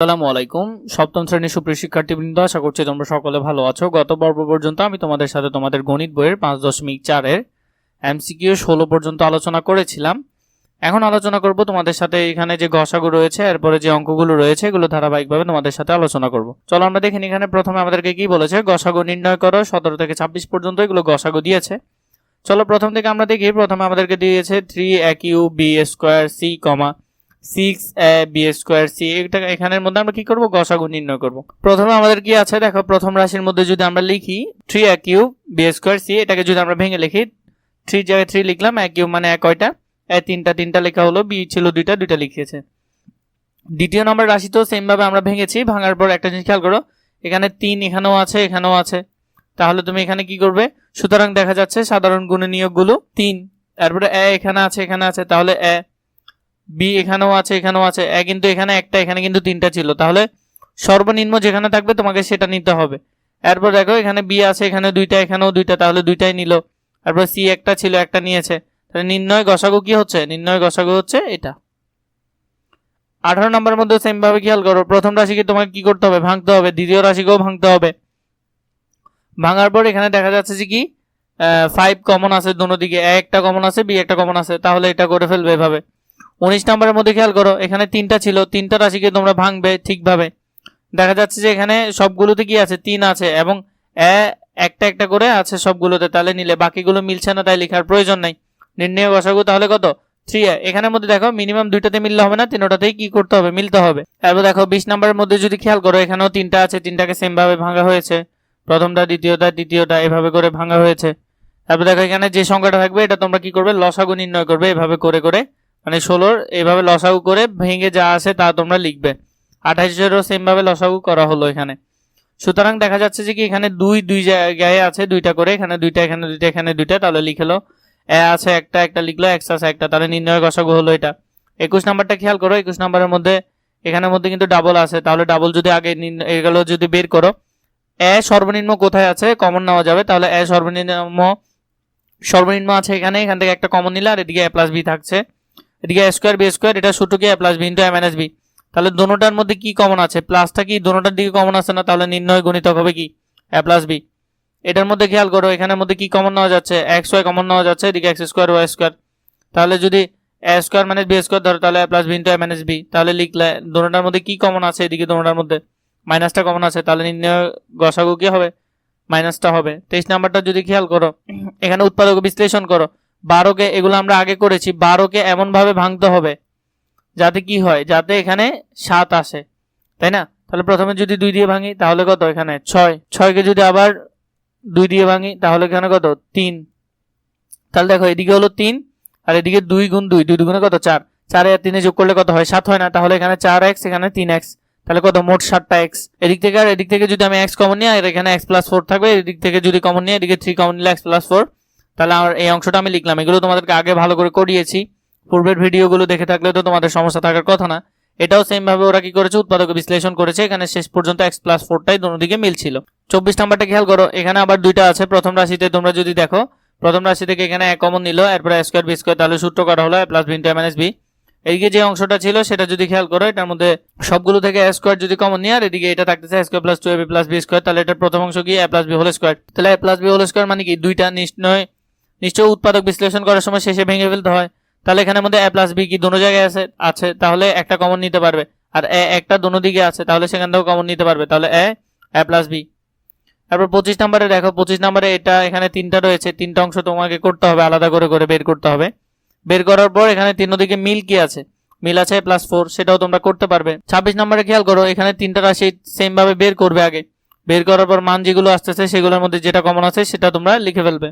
আসসালামু আলাইকুম। সপ্তম শ্রেণির সুপ্রিয় শিক্ষার্থীবৃন্দ, আশা করছি তোমরা সকলে ভালো আছো। গত পর্ব পর্যন্ত আমি তোমাদের সাথে তোমাদের গণিত বইয়ের পাঁচ দশমিক চারের এমসিকিউ ষোলো পর্যন্ত আলোচনা করেছিলাম। এখন আলোচনা করব তোমাদের সাথে এখানে যে ঘষাগু রয়েছে, এরপরে যে অঙ্কগুলো রয়েছে, এগুলো ধারাবাহিকভাবে তোমাদের সাথে আলোচনা করব। চলো আমরা দেখি এখানে প্রথমে আমাদেরকে কি বলেছে? গসাগু নির্ণয় করো, সতেরো থেকে ছাব্বিশ পর্যন্ত এগুলো গসাগু দিয়েছে। চলো প্রথম থেকে আমরা দেখি, প্রথমে আমাদেরকে দিয়েছে থ্রি এক U B square C comma six B square C এটা এখানের মধ্যে আমরা কি করব? গসাগু নির্ণয় করব। প্রথমে আমাদের কি আছে? দেখো, প্রথম রাশির মধ্যে যদি আমরা লিখি থ্রি এক কিউব বি স্কোয়ার সি এটাকে যদি আমরা ভেঙে লিখি থ্রি জায়গায় থ্রি লিখলাম, এক কিউব মানে এক কয়টা? এ তিনটা তিনটা লেখা হলো, বি ছিল দুইটা দুইটা লিখিয়েছে। দ্বিতীয় নম্বর রাশি তো সেম ভাবে আমরা ভেঙেছি, ভাঙার পর একটা জিনিস খেয়াল করো, এখানে তিন, এখানেও আছে এখানেও আছে। তাহলে তুমি এখানে কি করবে? সুতরাং দেখা যাচ্ছে সাধারণ গুণনীয়কগুলো তিন। তারপরে এ এখানে আছে এখানে আছে, তাহলে এ বি এখানেও আছে এখানেও আছে। এ কিন্তু এখানে একটা, এখানে কিন্তু তিনটা ছিল। তাহলে সর্বনিম্ন যেখানে থাকবে তোমাকে সেটা নিতে হবে। এরপর দেখো, এখানে বি আছে, এখানে দুইটা, এখানেও দুইটা, তাহলে দুইটাই নিল। তারপর সি একটা ছিল, একটা নিয়েছে। তাহলে নির্ণয় গসাগু কি হচ্ছে? নির্ণয় গসাগু হচ্ছে এটা। আঠারো নম্বরের মধ্যে সেম ভাবে খেয়াল করো। প্রথম রাশিকে তোমাকে কি করতে হবে? ভাঙতে হবে। দ্বিতীয় রাশিকেও ভাঙতে হবে। ভাঙার পর এখানে দেখা যাচ্ছে যে কি? ফাইভ কমন আছে দোনো দিকে। একটা কমন আছে বি একটা কমন আছে। তাহলে এটা করে ফেলবে এভাবে। উনিশ নম্বরের মধ্যে খেয়াল করো, এখানে তিনটা ছিল, তিনটা রাশিকে তোমরা ভাঙবে ঠিকভাবে। দেখা যাচ্ছে যে এখানে সবগুলোতে কি আছে? তিন আছে এবং একটা একটা করে আছে সবগুলোতে, তাহলে নিলে বাকিগুলো মিলছে না, তাই লেখার প্রয়োজন নাই। নির্ণয় বসাগু তাহলে কত? থ্রি এখানের মধ্যে দেখো মিনিমাম দুইটাতে মিললে হবে না, তিনটাতেই কি করতে হবে? মিলতে হবে। তারপর দেখো, বিশ নম্বরের মধ্যে যদি খেয়াল করো, এখানেও তিনটা আছে, তিনটাকে সেম ভাবে ভাঙা হয়েছে। প্রথমটা, দ্বিতীয়টা তৃতীয়টা এভাবে করে ভাঙা হয়েছে। তারপর দেখো, এখানে যে সংখ্যাটা থাকবে, এটা তোমরা কি করবে? লসাগু নির্ণয় করবে, এভাবে করে করে মানে ষোলোর এভাবে লসাগু করে ভেঙে যা আছে তা তোমরা লিখবে। আঠাইশেরও সেমভাবে লসাগু করা হলো এখানে। সুতরাং দেখা যাচ্ছে যে কি এখানে দুই দুই জায়গায় আছে দুইটা করে, এখানে দুইটা এখানে দুইটা এখানে দুইটা, তাহলে লিখলো এ আছে একটা একটা লিখলো, এক্স আছে একটা, তাহলে নির্ণয় গসাগু হলো এটা। একুশ নাম্বারটা খেয়াল করো, একুশ নাম্বারের মধ্যে, এখানের মধ্যে কিন্তু ডাবল আছে, তাহলে ডাবল যদি আগে এগুলো যদি বের করো, এ সর্বনিম্ন কোথায় আছে? কমন নেওয়া যাবে, তাহলে এ সর্বনিম্ন সর্বনিম্ন আছে এখানে, এখান থেকে একটা কমন নিলে আর এদিকে এ প্লাস বি থাকছে। এদিকে এ স্কোয়ার বি স্কোয়ার এটা সূত্রকে A plus B into A minus B তাহলে দোনোটার মধ্যে কি কমন আছে? প্লাসটা কি দোনোটার দিকে কমন আছে না? তাহলে নির্ণয় গণিতক হবে কি? এ প্লাস বি এটার মধ্যে খেয়াল করো, এখানের মধ্যে কি কমন নেওয়া যাচ্ছে? এক্স ওয়াই কমন নেওয়া যাচ্ছে, এদিকে এক্স স্কোয়ার ওয়াই স্কোয়ার তাহলে যদি A square minus B square ধরো, তাহলে A plus B into A minus B তাহলে লিখলে দোনোটার মধ্যে কি কমন আছে? এদিকে দোনোটার মধ্যে। মাইনাসটা কমন আছে, তাহলে নির্ণয় গসাগু কি হবে? মাইনাসটা হবে। তেইশ নাম্বারটা যদি খেয়াল করো, এখানে উৎপাদক বিশ্লেষণ করো। বারোকে, এগুলো আমরা আগে করেছি, বারোকে এমনভাবে ভাঙতে হবে যাতে কি হয়, যাতে এখানে সাত আসে, তাই না? তাহলে প্রথমে যদি দুই দিয়ে ভাঙি, তাহলে কত এখানে? ছয়। ছয়কে যদি আবার দুই দিয়ে ভাঙি, তাহলে এখানে কত? তিন। তাহলে দেখো, এদিকে হলো তিন, আর এদিকে দুই গুণ দুই দুই দুগুণে কত? চার। চারে আর তিনে যোগ করলে কত হয়? সাত হয় না, তাহলে এখানে চার এক্স, এখানে তিন এক্স। তাহলে কত? মোট সাতটা এক্স। এদিক থেকে আর এদিক থেকে যদি আমি এক্স কমন নিই আর এখানে এক্স প্লাস ফোর থাকবে, এদিক থেকে যদি কমন নিই এদিকে থ্রি কমন নিলে এক্স প্লাস ফোর তাহলে আমার এই অংশটা আমি লিখলাম। এগুলো তোমাদেরকে আগে ভালো করে করিয়েছি। পূর্বের ভিডিওগুলো দেখে থাকলে তো তোমাদের সমস্যা থাকার কথা না। এটাও সেম ভাবে ওরা কি করেছে, উৎপাদক বিশ্লেষণ করেছে। এখানে শেষ পর্যন্ত এক্স প্লাস ফোরটাই দিকে মিলছিল। চব্বিশ নাম্বারটা খেয়াল করো, এখানে আবার দুইটা আছে। প্রথম রাশিতে তোমরা যদি দেখো, প্রথম রাশি থেকে এখানে এক কমন নিল, এরপরে স্কোয়ার বি স্কোয়ার তাহলে সূত্র করা হলো plus B into minus B এদিকে যে অংশটা ছিল, সেটা যদি খেয়াল করো, এটার মধ্যে সবগুলো থেকে এ স্কোয়ার যদি কমন নিয়ে আর এদিকে এটা থাকতেছে square plus two A B plus B square তাহলে এটার প্রথম অংশ কি? A plus B whole square তাহলে A plus B whole square মানে কি? দুইটা নিশ্চয় নিশ্চয় উৎপাদক বিশ্লেষণ করার সময় শেষে ভেঙে ফেলতে হয়। তাহলে এখানে মধ্যে এ প্লাস বি কি দোনো জায়গায় আছে? আছে, তাহলে একটা কমন নিতে পারবে। আর এ একটা দোনো দিকে আছে, তাহলে সেখান থেকেও কমন নিতে পারবে। তাহলে এ এ প্লাস বি তারপর পঁচিশ নম্বরে দেখো, পঁচিশ নম্বরে এটা এখানে তিনটা রয়েছে। তিনটা অংশ তোমাকে করতে হবে, আলাদা করে করে বের করতে হবে। বের করার পর এখানে তিন দিকে মিল কি আছে? মিল আছে প্লাস ফোর সেটাও তোমরা করতে পারবে। ছাব্বিশ নম্বরে খেয়াল করো, এখানে তিনটা রাশি সেম ভাবে বের করবে আগে। বের করার পর মান যেগুলো আসতেছে, সেগুলোর মধ্যে যেটা কমন আছে, সেটা তোমরা লিখে ফেলবে।